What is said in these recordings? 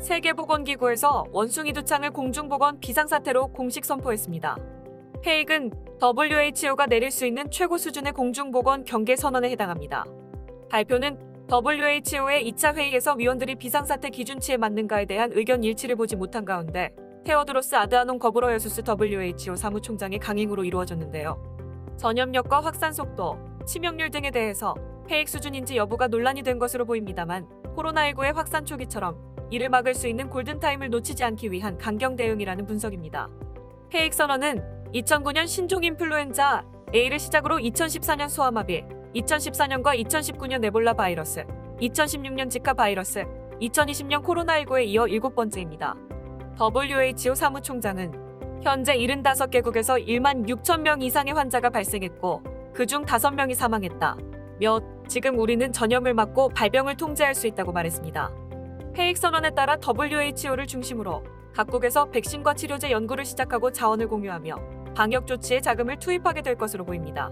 세계보건기구에서 원숭이 두창을 공중보건 비상사태로 공식 선포했습니다. 페익은 WHO가 내릴 수 있는 최고 수준의 공중보건 경계 선언에 해당합니다. 발표는 WHO의 2차 회의에서 위원들이 비상사태 기준치에 맞는가에 대한 의견 일치를 보지 못한 가운데 테오드로스 아드아논 거브러여수스 WHO 사무총장의 강행으로 이루어졌는데요. 전염력과 확산 속도, 치명률 등에 대해서 페익 수준인지 여부가 논란이 된 것으로 보입니다만 코로나19의 확산 초기처럼 이를 막을 수 있는 골든타임을 놓치지 않기 위한 강경 대응이라는 분석입니다. 페익 선언은 2009년 신종 인플루엔자 A를 시작으로 2014년 소아마비, 2014년과 2019년 에볼라 바이러스, 2016년 지카 바이러스, 2020년 코로나19에 이어 일곱 번째입니다. WHO 사무총장은 현재 75개국에서 1만 6천 명 이상의 환자가 발생했고 그중 5명이 사망했다. 몇 지금 우리는 전염을 막고 발병을 통제할 수 있다고 말했습니다. 페익 선언에 따라 WHO를 중심으로 각국에서 백신과 치료제 연구를 시작하고 자원을 공유하며 방역 조치에 자금을 투입하게 될 것으로 보입니다.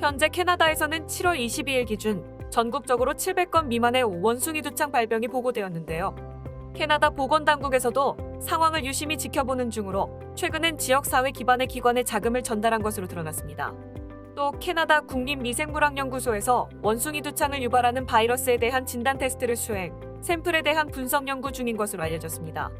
현재 캐나다에서는 7월 22일 기준 전국적으로 700건 미만의 원숭이 두창 발병이 보고되었는데요. 캐나다 보건당국에서도 상황을 유심히 지켜보는 중으로 최근엔 지역사회 기반의 기관에 자금을 전달한 것으로 드러났습니다. 또 캐나다 국립미생물학연구소에서 원숭이 두창을 유발하는 바이러스에 대한 진단 테스트를 수행, 샘플에 대한 분석 연구 중인 것으로 알려졌습니다.